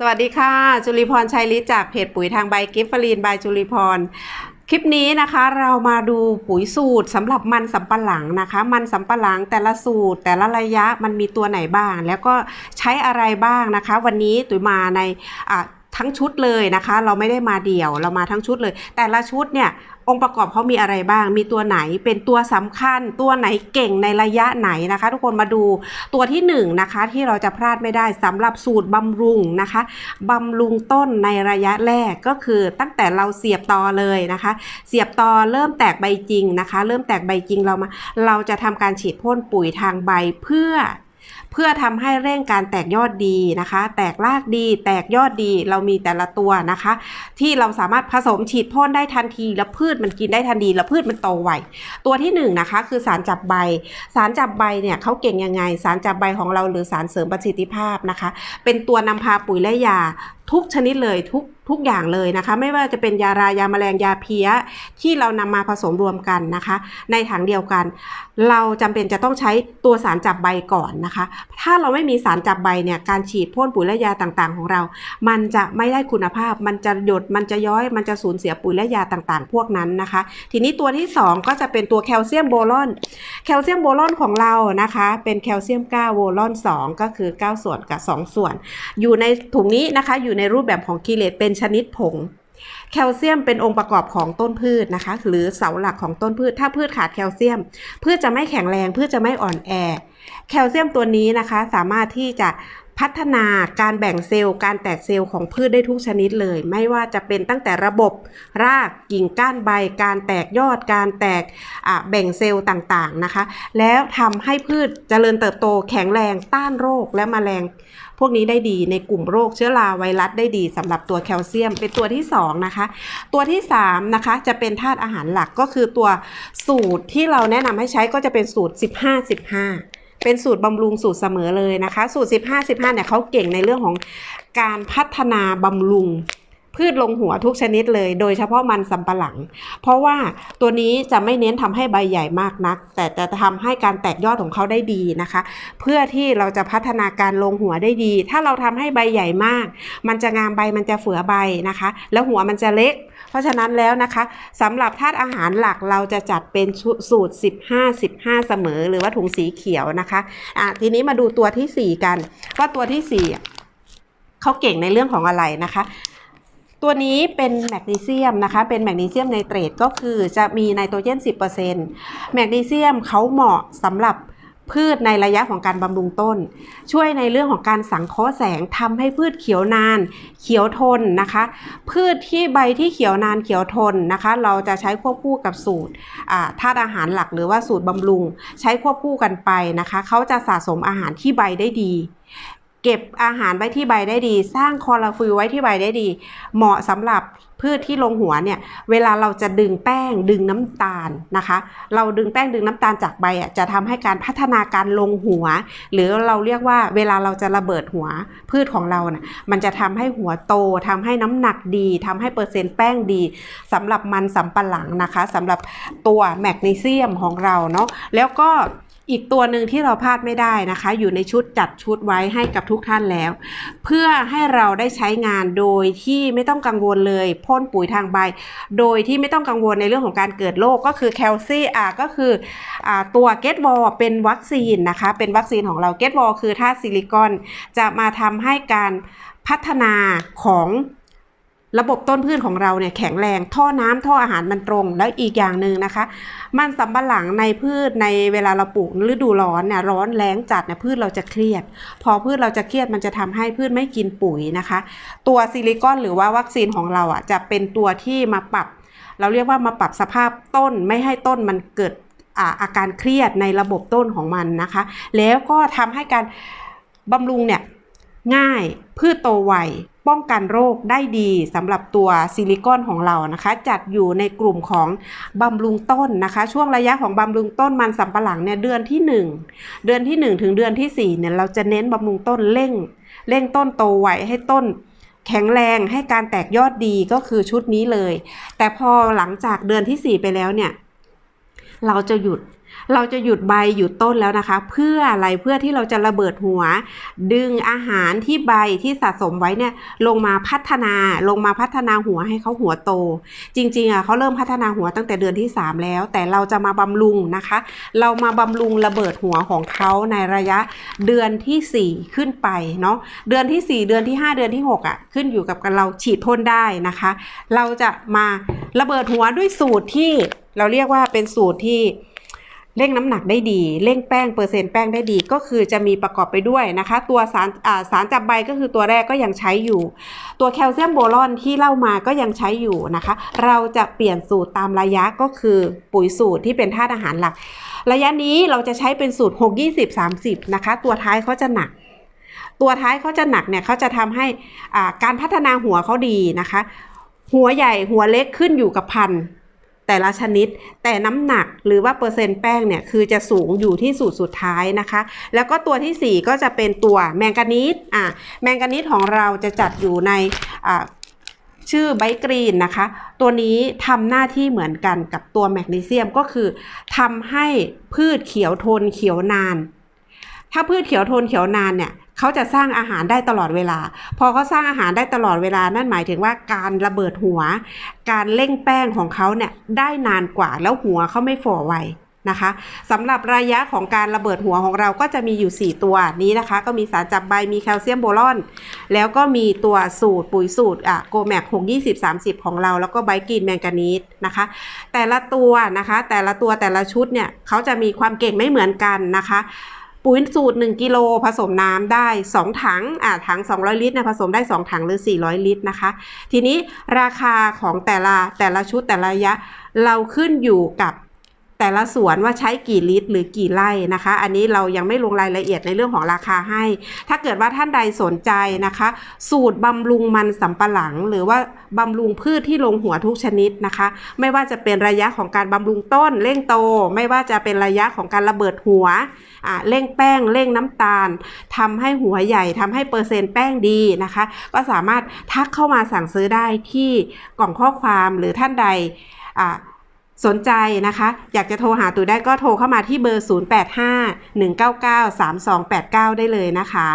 สวัสดีค่ะ จุลีพรชัยฤทธิ์จากเพจปุ๋ยทางใบกิฟฟลีนบายจุลีพร คลิปนี้นะคะเรามาดูปุ๋ยสูตรสำหรับมันสำปะหลังนะคะ มันสำปะหลังแต่ละสูตร แต่ละระยะมันมีตัวไหนบ้าง แล้วก็ใช้อะไรบ้างนะคะ วันนี้ตุ๋ยมาในทั้งชุดเลยนะคะ เราไม่ได้มาเดี่ยวเรามาทั้งชุดเลย แต่ละชุดเนี่ย องค์ประกอบเขามีอะไรบ้าง มีตัวไหนเป็นตัวสำคัญ ตัวไหนเก่งในระยะไหนนะคะ ทุกคนมาดูตัวที่หนึ่งนะคะที่เราจะพลาดไม่ได้สำหรับสูตรบำรุงนะคะบำรุงต้นในระยะแรกก็คือตั้งแต่เราเสียบตอเลยนะคะ เสียบตอเริ่มแตกใบจริงนะคะ เริ่มแตกใบจริงเรามา เราจะทำการฉีดพ่นปุ๋ยทางใบเพื่อ เพื่อทำให้เร่งการแตกยอดดีนะคะ แตกรากดี แตกยอดดีเรามีแต่ละตัวนะคะ ที่เราสามารถผสมฉีดพ่นได้ทันที แล้วพืชมันกินได้ทันทีแล้วพืชมันโตไวตัวที่หนึ่งนะคะคือสารจับใบ สารจับใบเนี่ยเขาเก่งยังไง สารจับใบของเราหรือสารเสริมประสิทธิภาพนะคะ เป็นตัวนำพาปุ๋ยและยาทุกชนิดเลยทุกทุกอย่างเลยนะคะ ไม่ว่าจะเป็นยารายาแมลงยาเพี้ยที่เรานำมาผสมรวมกันนะคะ ในถังเดียวกัน เราจำเป็นจะต้องใช้ตัวสารจับใบก่อนนะคะ ถ้าเราไม่มีสารจับใบเนี่ยการฉีดพ่นปุ๋ยและยาต่างๆ ของเรา มันจะไม่ได้คุณภาพ มันจะหยดมันจะย้อย มันจะสูญเสียปุ๋ยและยาต่างๆ พวกนั้นนะคะ ทีนี้ตัวที่สองก็จะเป็นตัวแคลเซียมโบรอนแคลเซียมโบรอนของเรานะคะ เป็นแคลเซียม9โบรอน2 ก็คือ 9 ส่วนกับ 2 ส่วน อยู่ในถุงนี้นะคะอยู่ในรูปแบบของกิเลสเป็นชนิดผง แคลเซียมเป็นองค์ประกอบของต้นพืชนะคะ หรือเสาหลักของต้นพืช ถ้าพืชขาดแคลเซียมพืชจะไม่แข็งแรงพืชจะไม่อ่อนแอ แคลเซียมตัวนี้นะคะ สามารถที่จะ พัฒนาการแบ่งเซลล์ การแตกเซลล์ของพืชได้ทุกชนิดเลย ไม่ว่าจะเป็นตั้งแต่ระบบ รากกิ่งก้านใบ การแตกยอด การแตกแบ่งเซลล์ต่างๆนะคะ แล้วทำให้พืชเจริญเติบโตแข็งแรงต้านโรคและแมลง พวกนี้ได้ดีในกลุ่มโรคเชื้อราไวรัสได้ดีสำหรับตัวแคลเซียม เป็นตัวที่2นะคะตัวที่3นะคะจะเป็นธาตุอาหารหลักก็คือตัวสูตรที่เราแนะนำให้ใช้ก็จะเป็นสูตร 15 15 เป็นสูตรบำรุงสูตรเสมอเลยนะคะ สูตร 15 15เนี่ยเขาเก่งในเรื่องของการพัฒนาบำรุงพืชลงหัวทุกชนิดเลย โดยเฉพาะมันสำปะหลัง เพราะว่าตัวนี้จะไม่เน้นทำให้ใบใหญ่มากนัก แต่จะทำให้การแตกยอดของเขาได้ดีนะคะ เพื่อที่เราจะพัฒนาการลงหัวได้ดี ถ้าเราทำให้ใบใหญ่มาก มันจะงามใบมันจะเฟือใบนะคะ แล้วหัวมันจะเล็ก ราะฉะนั้นแล้วนะคะสำหรับธาตุอาหารหลักเราจะจัดเป็นสูตร 15 15 เสมอ หรือว่าถุงสีเขียวนะคะอะทีนี้มาดูตัวทีสี่4 กันว่าตัวทีสี่ 4เขาเก่งในเรื่องของอะไรนะคะตัวนี้เป็นแมกนีเซียมนะคะ เป็นแมกนีเซียมไนเตรตก็คือจะมีไนโตรเจน 10%แมกนีเซียมเขาเหมาะสำหรับ พืชในระยะของการบำรุงต้น ช่วยในเรื่องของการสังเคราะห์แสงทำให้พืชเขียวนาน เขียวทนนะคะ พืชที่ใบที่เขียวนานเขียวทนนะคะ เราจะใช้ควบคู่กับสูตรธาตุอาหารหลักหรือว่าสูตรบำรุง ใช้ควบคู่กันไปนะคะ เขาจะสะสมอาหารที่ใบได้ดี เก็บอาหารไว้ที่ใบได้ดี สร้างคลอโรฟิลไว้ที่ใบได้ดี เหมาะสำหรับพืชที่ลงหัวเนี่ย เวลาเราจะดึงแป้งดึงน้ำตาลนะคะ เราดึงแป้งดึงน้ำตาลจากใบอะจะทำให้การพัฒนาการลงหัว หรือเราเรียกว่าเวลาเราจะระเบิดหัวพืชของเราน่ะมันจะทำให้หัวโตทำให้น้ำหนักดีทำให้เปอร์เซ็นต์แป้งดีสำหรับมันสำปะหลังนะคะสำหรับตัวแมกนีเซียมของเราเนาะแล้วก็ อีกตัวหนึ่งที่เราพลาดไม่ได้นะคะ อยู่ในชุดจัดชุดไว้ให้กับทุกท่านแล้ว เพื่อให้เราได้ใช้งานโดยที่ไม่ต้องกังวลเลยพ่นปุ๋ยทางใบ โดยที่ไม่ต้องกังวลในเรื่องของการเกิดโรคก็คือแคลซีอ่าก็คืออ่าตัวเกตวอลเป็นวัคซีนนะคะ เป็นวัคซีนของเราเกตวอลคือธาตุซิลิคอนจะมาทำให้การพัฒนาของ ระบบต้นพืชของเราเนี่ยแข็งแรง ท่อน้ำท่ออาหารมันตรง แล้วอีกอย่างหนึ่งนะคะ มันสำปะหลังในพืชในเวลาเราปลูกฤดูร้อนเนี่ยร้อนแรงจัดเนี่ยพืชเราจะเครียด พอพืชเราจะเครียดมันจะทำให้พืชไม่กินปุ๋ยนะคะ ตัวซิลิคอนหรือว่าวัคซีนของเราอะจะเป็นตัวที่มาปรับ เราเรียกว่ามาปรับสภาพต้นไม่ให้ต้นมันเกิดอาอาการเครียดในระบบต้นของมันนะคะ แล้วก็ทำให้การบำรุงเนี่ยง่ายพืชโตไว ป้องกันโรคได้ดีสำหรับตัวซิลิคอนของเรานะคะ จัดอยู่ในกลุ่มของบำรุงต้นนะคะ ช่วงระยะของบำรุงต้นมันสำปะหลังเนี่ยเดือนที่ 1 เดือนที่ 1 ถึงเดือนที่4เนี่ยเราจะเน้นบำรุงต้นเร่ง เร่งต้นโตไวให้ต้นแข็งแรงให้การแตกยอดดีก็คือชุดนี้เลย แต่พอหลังจากเดือนที่ 4 ไปแล้วเนี่ย เราจะหยุด เราจะหยุดใบหยุดต้นแล้วนะคะ เพื่ออะไรเพื่อที่เราจะระเบิดหัว ดึงอาหารที่ใบที่สะสมไว้เนี่ยลงมาพัฒนาลงมาพัฒนาหัวให้เขาหัวโต จริงๆอะเขาเริ่มพัฒนาหัวตั้งแต่เดือนที่ 3 แล้ว แต่เราจะมาบำรุงนะคะ เรามาบำรุงระเบิดหัวของเขาในระยะเดือนทีสี่4 ขึ้นไปเนาะเดือนที่ 4 เดือนที่ 5 เดือนที่6อะขึ้นอยู่กับเราฉีดพ่นได้นะคะ เราจะมาระเบิดหัวด้วยสูตรที่เราเรียกว่าเป็นสูตรที่ เร่งน้ำหนักได้ดี เร่งแป้งเปอร์เซ็นต์แป้งได้ดี ก็คือจะมีประกอบไปด้วยนะคะ ตัวสารสารจับใบก็คือตัวแรกก็ยังใช้อยู่ ตัวแคลเซียมโบรอนที่เล่ามาก็ยังใช้อยู่นะคะ เราจะเปลี่ยนสูตรตามระยะก็คือปุ๋ยสูตรที่เป็นธาตุอาหารหลัก ระยะนี้เราจะใช้เป็นสูตร 6 20 30 นะคะ ตัวท้ายเขาจะหนักตัวท้ายเขาจะหนักเนี่ยเขาจะทำให้การพัฒนาหัวเขาดีนะคะ หัวใหญ่หัวเล็กขึ้นอยู่กับพันธุ์ แต่ละชนิด แต่น้ำหนักหรือว่าเปอร์เซ็นต์แป้งเนี่ยคือจะสูงอยู่ที่สูตรสุดท้ายนะคะ แล้วก็ตัวทีสี่4 ก็จะเป็นตัวแมงกานีสอ่าแมงกานีสของเราจะจัดอยู่ในอ่าชื่อไบกรีนนะคะ ตัวนี้ทำหน้าที่เหมือนกันกับตัวแมกนีเซียมก็คือทำให้พืชเขียวทนเขียวนาน ถ้าพืชเขียวทนเขียวนานเนี่ย เขาจะสร้างอาหารได้ตลอดเวลา พอเขาสร้างอาหารได้ตลอดเวลา นั่นหมายถึงว่าการระเบิดหัว การเร่งแป้งของเขาเนี่ยได้นานกว่าแล้วหัวเขาไม่ฝ่อไวนะคะสำหรับระยะของการระเบิดหัวของเราก็จะมีอยู่ 4 ตัวนี้นะคะ ก็มีสารจับใบมีแคลเซียมโบรอน แล้วก็มีตัวสูตรปุ๋ยสูตรอะโกแมก6 20 30ของเรา แล้วก็ไบกินแมงกานีสนะคะ แต่ละตัวนะคะ แต่ละตัวแต่ละชุดเนี่ยเขาจะมีความเก่งไม่เหมือนกันนะคะ ปุ๋ยสูตร 1 กิโลผสมน้ำได้ 2 ถังอ่าถัง 200 ลิตรเนี่ยผสมได้ 2 ถังหรือ 400 ลิตรนะคะ ทีนี้ราคาของแต่ละแต่ละชุดแต่ละระยะ เราขึ้นอยู่กับ แต่ละสวนว่าใช้กี่ลิตรหรือกี่ไร่นะคะ อันนี้เรายังไม่ลงรายละเอียดในเรื่องของราคาให้ ถ้าเกิดว่าท่านใดสนใจนะคะ สูตรบำรุงมันสำปะหลัง หรือว่าบำรุงพืชที่ลงหัวทุกชนิดนะคะ ไม่ว่าจะเป็นระยะของการบำรุงต้นเร่งโต ไม่ว่าจะเป็นระยะของการระเบิดหัวเร่งแป้งเร่งน้ำตาลทำให้หัวใหญ่ทำให้เปอร์เซ็นต์แป้งดีนะคะ ก็สามารถทักเข้ามาสั่งซื้อได้ที่กล่องข้อความหรือท่านใดอ่า สนใจนะคะ อยากจะโทรหาตู่ได้ก็โทรเข้ามาที่เบอร์ 0851993289 ได้เลยนะคะ